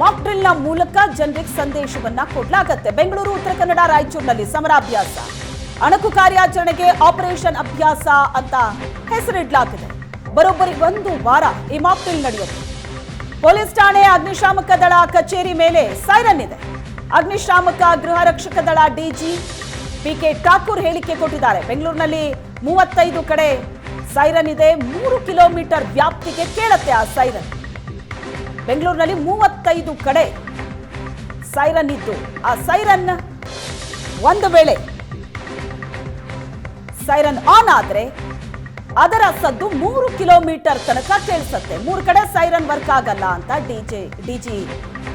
Mach drill ಮೂಲಕ ಜನರಿಗೆ ಸಂದೇಶವನ್ನ ಕೊಡ್ಲಾಗತ್ತೆ. ಬೆಂಗಳೂರು, ಉತ್ತರ ಕನ್ನಡ, ರಾಯಚೂರಿನಲ್ಲಿ ಸಮರಾಭ್ಯಾಸ. ಅಣಕು ಕಾರ್ಯಾಚರಣೆಗೆ ಆಪರೇಷನ್ ಅಭ್ಯಾಸ ಅಂತ ಹೆಸರಿಡಲಾಗಿದೆ. ಬರೋಬ್ಬರಿ ಒಂದು ವಾರ ಈ ಮಾಕ್ ಡ್ರಿಲ್ ನಡೆಯುತ್ತೆ. ಪೊಲೀಸ್ ಠಾಣೆ ಅಗ್ನಿಶಾಮಕ ದಳ ಕಚೇರಿ ಮೇಲೆ ಸೈರನ್ ಇದೆ. ಅಗ್ನಿಶಾಮಕ ಗೃಹ ರಕ್ಷಕ ದಳ ಡಿಜಿ ಪಿಕೆ ಠಾಕೂರ್ ಹೇಳಿಕೆ ಕೊಟ್ಟಿದ್ದಾರೆ. ಬೆಂಗಳೂರಿನಲ್ಲಿ ಮೂವತ್ತೈದು ಕಡೆ ಸೈರನ್ ಇದೆ. ಮೂರು ಕಿಲೋಮೀಟರ್ ವ್ಯಾಪ್ತಿಗೆ ಕೇಳತ್ತೆ ಆ ಸೈರನ್ ಬೆಂಗಳೂರಿನಲ್ಲಿ ಮೂವತ್ತೈದು ಕಡೆ ಸೈರನ್ ಇತ್ತು ಆ ಸೈರನ್ ಒಂದು ವೇಳೆ ಸೈರನ್ ಆನ್ ಆದ್ರೆ ಅದರ ಸದ್ದು ಮೂರು ಕಿಲೋಮೀಟರ್ ತನಕ ಕೇಳಿಸುತ್ತೆ. ಮೂರು ಕಡೆ ಸೈರನ್ ವರ್ಕ್ ಆಗಲ್ಲ ಅಂತ DJ DG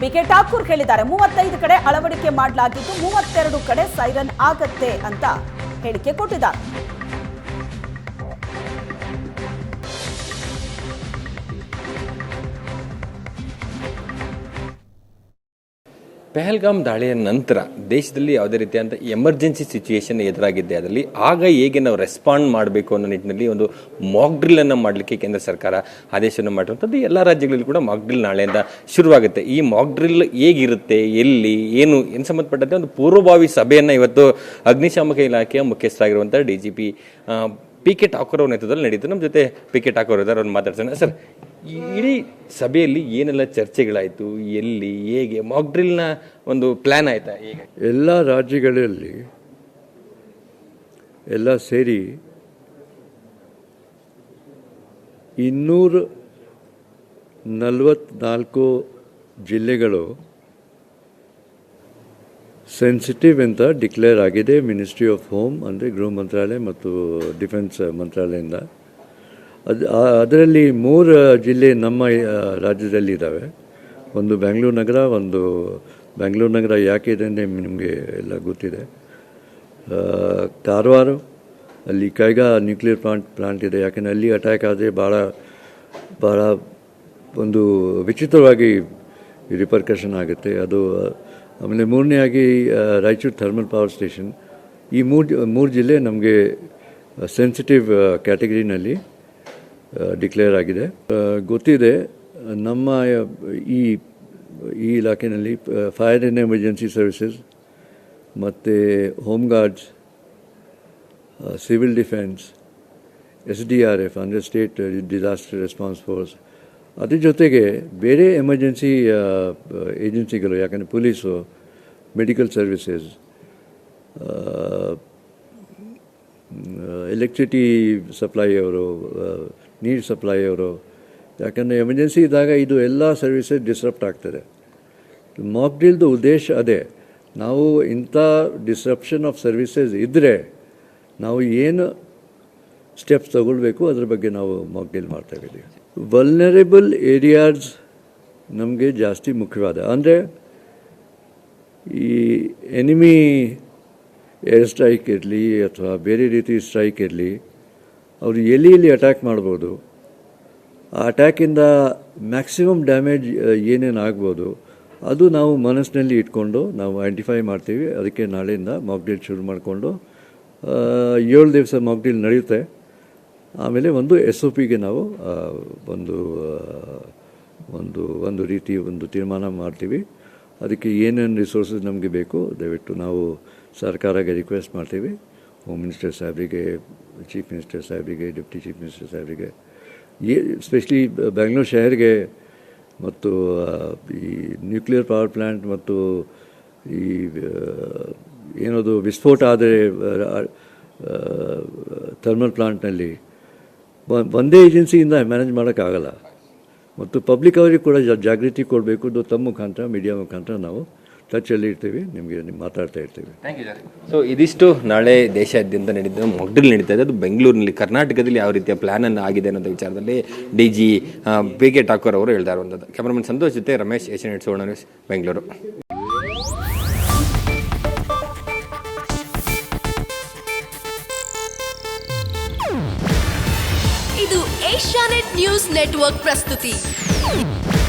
P K Thakur ಹೇಳಿದ್ದಾರೆ. ಮೂವತ್ತೈದು ಕಡೆ ಅಳವಡಿಕೆ ಮಾಡಲಾಗಿದ್ದು ಮೂವತ್ತೆರಡು ಕಡೆ ಸೈರನ್ ಆಗತ್ತೆ ಅಂತ ಹೇಳಿಕೆ ಕೊಟ್ಟಿದ್ದಾರೆ. ಪೆಹಲ್ಗಾಮ್ ದಾಳಿಯ ನಂತರ ದೇಶದಲ್ಲಿ ಯಾವುದೇ ರೀತಿಯಾದಂಥ ಎಮರ್ಜೆನ್ಸಿ ಸಿಚುಯೇಷನ್ ಎದುರಾಗಿದೆ. ಅದರಲ್ಲಿ ಆಗ ಹೇಗೆ ನಾವು ರೆಸ್ಪಾಂಡ್ ಮಾಡಬೇಕು ಅನ್ನೋ ನಿಟ್ಟಿನಲ್ಲಿ ಒಂದು ಮಾಕ್ ಡ್ರಿಲ್ ಅನ್ನು ಮಾಡಲಿಕ್ಕೆ ಕೇಂದ್ರ ಸರ್ಕಾರ ಆದೇಶವನ್ನು ಮಾಡಿರುವಂಥದ್ದು. ಎಲ್ಲ ರಾಜ್ಯಗಳಲ್ಲಿ ಕೂಡ ಮಾಕ್ ಡ್ರಿಲ್ ನಾಳೆಯಿಂದ ಶುರುವಾಗುತ್ತೆ. ಈ ಮಾಕ್ ಡ್ರಿಲ್ ಹೇಗಿರುತ್ತೆ, ಎಲ್ಲಿ, ಏನು ಏನು ಸಂಬಂಧಪಟ್ಟಂತೆ ಒಂದು ಪೂರ್ವಭಾವಿ ಸಭೆಯನ್ನು ಇವತ್ತು ಅಗ್ನಿಶಾಮಕ ಇಲಾಖೆಯ ಮುಖ್ಯಸ್ಥರಾಗಿರುವಂಥ D G P P K Thakur ಅವ್ರ ನೇತೃತ್ವದಲ್ಲಿ ನಡೀತು. ನಮ್ಮ ಜೊತೆ ಪಿ ಕೆ ಠಾಕೂರ್ ಇದ್ದಾರೆ, ಅವ್ರನ್ನ ಮಾತಾಡ್ಸೋಣ. ಸರ್ ಇಡೀ ಸಭೆಯಲ್ಲಿ ಏನೆಲ್ಲ ಚರ್ಚೆಗಳಾಯಿತು, ಎಲ್ಲಿ, ಹೇಗೆ ಮಾಕ್ಡ್ರಿಲ್ನ ಒಂದು ಪ್ಲ್ಯಾನ್ ಆಯಿತಾ ಹೇಗೆ ಎಲ್ಲ ರಾಜ್ಯಗಳಲ್ಲಿ ಎಲ್ಲ ಸೇರಿ ಇನ್ನೂರ ನಲವತ್ನಾಲ್ಕು ಜಿಲ್ಲೆಗಳು ಸೆನ್ಸಿಟಿವ್ ಅಂತ ಡಿಕ್ಲೇರ್ ಆಗಿದೆ ಮಿನಿಸ್ಟ್ರಿ ಆಫ್ ಹೋಮ್ ಅಂದರೆ ಗೃಹ ಮಂತ್ರಾಲಯ ಮತ್ತು ಡಿಫೆನ್ಸ್ ಮಂತ್ರಾಲಯದಿಂದ. ಅದು ಅದರಲ್ಲಿ ಮೂರು ಜಿಲ್ಲೆ ನಮ್ಮ ರಾಜ್ಯದಲ್ಲಿ ಇದ್ದಾವೆ ಒಂದು ಬೆಂಗಳೂರು ನಗರ, ಒಂದು ಬೆಂಗಳೂರು ನಗರ ಯಾಕೆ ಇದೆ ಅಂದರೆ ನಿಮಗೆ ಎಲ್ಲ ಗೊತ್ತಿದೆ. ಕಾರವಾರ ಅಲ್ಲಿ ಕೈಗಾ ನ್ಯೂಕ್ಲಿಯರ್ ಪ್ಲಾಂಟ್ ಪ್ಲಾಂಟ್ ಇದೆ. ಯಾಕೆಂದರೆ ಅಲ್ಲಿ ಅಟ್ಯಾಕ್ ಆದರೆ ಭಾಳ ಭಾಳ ಒಂದು ವಿಚಿತ್ರವಾಗಿ ರಿಪರ್ಕಷನ್ ಆಗುತ್ತೆ. ಅದು, ಆಮೇಲೆ ಮೂರನೇ ಆಗಿ ರಾಯಚೂರು ಥರ್ಮಲ್ ಪವರ್ ಸ್ಟೇಷನ್ ಈ ಮೂರು ಮೂರು ಜಿಲ್ಲೆ ನಮಗೆ ಸೆನ್ಸಿಟಿವ್ ಕ್ಯಾಟಗರಿನಲ್ಲಿ ಡಿಕ್ಲೇರ್ ಆಗಿದೆ. ಗೊತ್ತಿದೆ, ನಮ್ಮ, ಈ ಈ ಇಲಾಖೆಯಲ್ಲಿ ಫೈರ್ ಆ್ಯಂಡ್ ಎಮರ್ಜೆನ್ಸಿ ಸರ್ವಿಸಸ್ ಮತ್ತು home guards civil defence S D R F ಅಂದರೆ ಸ್ಟೇಟ್ ಡಿಸಾಸ್ಟರ್ ರೆಸ್ಪಾನ್ಸ್ ಫೋರ್ಸ್ ಅದ್ರ ಜೊತೆಗೆ ಬೇರೆ ಎಮರ್ಜೆನ್ಸಿ ಏಜೆನ್ಸಿಗಳು ಯಾಕಂದರೆ police medical services electricity supply ಅವರು ನೀರು ಸಪ್ಲೈ ಅವರು. ಯಾಕಂದರೆ ಎಮರ್ಜೆನ್ಸಿ ಇದ್ದಾಗ ಇದು ಎಲ್ಲ ಸರ್ವಿಸಸ್ ಡಿಸ್ರಪ್ಟ್ ಆಗ್ತದೆ. ಮಾಕ್ ಡ್ರಿಲ್ದು ಉದ್ದೇಶ ಅದೇ. ನಾವು ಇಂಥ ಡಿಸ್ರಪ್ಷನ್ ಆಫ್ ಸರ್ವಿಸಸ್ ಇದ್ದರೆ ನಾವು ಏನು ಸ್ಟೆಪ್ಸ್ ತಗೊಳ್ಬೇಕು ಅದ್ರ ಬಗ್ಗೆ ನಾವು ಮಾಕ್ ಡ್ರಿಲ್ ಮಾಡ್ತಾ ಇದ್ದೀವಿ. ವಲ್ನರೇಬಲ್ ಏರಿಯಾಸ್ ನಮಗೆ ಜಾಸ್ತಿ ಮುಖ್ಯವಾದ. ಅಂದರೆ ಈ ಎನಿಮಿ ಏರ್ ಸ್ಟ್ರೈಕ್ ಇರಲಿ ಅಥವಾ ಬೇರೆ ರೀತಿ ಸ್ಟ್ರೈಕ್ ಇರಲಿ ಅವರು ಎಲ್ಲಿ ಅಟ್ಯಾಕ್ ಮಾಡ್ಬೋದು. ಆ ಅಟ್ಯಾಕಿಂದ ಮ್ಯಾಕ್ಸಿಮಮ್ ಡ್ಯಾಮೇಜ್ ಏನೇನು ಆಗ್ಬೋದು, ಅದು ನಾವು ಮನಸ್ಸಿನಲ್ಲಿ ಇಟ್ಕೊಂಡು ನಾವು ಐಡೆಂಟಿಫೈ ಮಾಡ್ತೀವಿ. ಅದಕ್ಕೆ ನಾಳೆಯಿಂದ ಮಾಕ್ಡೀಲ್ ಶುರು ಮಾಡಿಕೊಂಡು ಏಳು ದಿವಸ ಮಾಕ್ಡೀಲ್ ನಡೆಯುತ್ತೆ. ಆಮೇಲೆ ಒಂದು ಎಸ್ ಒ ಪಿಗೆ ನಾವು ಒಂದು ಒಂದು ಒಂದು ರೀತಿ ಒಂದು ತೀರ್ಮಾನ ಮಾಡ್ತೀವಿ. ಅದಕ್ಕೆ ಏನೇನು ರಿಸೋರ್ಸಸ್ ನಮಗೆ ಬೇಕು, ದಯವಿಟ್ಟು ನಾವು ಸರ್ಕಾರಕ್ಕೆ ರಿಕ್ವೆಸ್ಟ್ ಮಾಡ್ತೀವಿ. ಹೋಮ್ ಮಿನಿಸ್ಟರ್ ಸಾಹೇಬರಿಗೆ ಚೀಫ್ ಮಿನಿಸ್ಟರ್ ಸಾಹೇಬರಿಗೆ ಡೆಪ್ಟಿ ಚೀಫ್ ಮಿನಿಸ್ಟರ್ ಸಾಹೇಬರಿಗೆ ಈ ಸ್ಪೆಷಲಿ ಬೆಂಗಳೂರು ಶಹರಿಗೆ ಮತ್ತು ಈ ನ್ಯೂಕ್ಲಿಯರ್ ಪವರ್ ಪ್ಲ್ಯಾಂಟ್ ಮತ್ತು ಈ ಏನದು ವಿಸ್ಫೋಟ ಆದರೆ ಥರ್ಮಲ್ ಪ್ಲಾಂಟ್ನಲ್ಲಿ ಒಂದೇ ಏಜೆನ್ಸಿಯಿಂದ ಮ್ಯಾನೇಜ್ ಮಾಡೋಕ್ಕಾಗಲ್ಲ ಮತ್ತು ಪಬ್ಲಿಕ್ ಅವರಿಗೆ ಕೂಡ ಜಾಗೃತಿ ಕೊಡಬೇಕು ತಮ್ಮ ಮುಖಾಂತರ ಮೀಡಿಯಾ ಮುಖಾಂತರ ನಾವು ಟಚಲ್ಲಿ ಇರ್ತೀವಿ ನಿಮಗೆ ನಿಮ್ಗೆ ಮಾತಾಡ್ತಾ ಇರ್ತೀವಿ. ಸೊ ಇದಿಷ್ಟು ನಾಳೆ ದೇಶಾದ್ಯಂತ ನಡೀತಾ ಮೊಗ್ಡಲ್ ನಡೀತಾ ಇದೆ. ಅದು ಬೆಂಗಳೂರಿನಲ್ಲಿ ಕರ್ನಾಟಕದಲ್ಲಿ ಯಾವ ರೀತಿಯ ಪ್ಲಾನ್ ಅನ್ನು ಆಗಿದೆ ಅನ್ನೋದು ವಿಚಾರದಲ್ಲಿ D G P K Thakur ಅವರು ಹೇಳ್ತಾ ಇರುವಂಥದ್ದು. ಕ್ಯಾಮ್ರಾಮನ್ ಸಂತೋಷ್ ಜೊತೆ Ramesh Asianet Suvarna news Bengaluru. ಇದು ಏಷ್ಯಾನೆಟ್ ನ್ಯೂಸ್ ನೆಟ್ವರ್ಕ್ ಪ್ರಸ್ತುತಿ.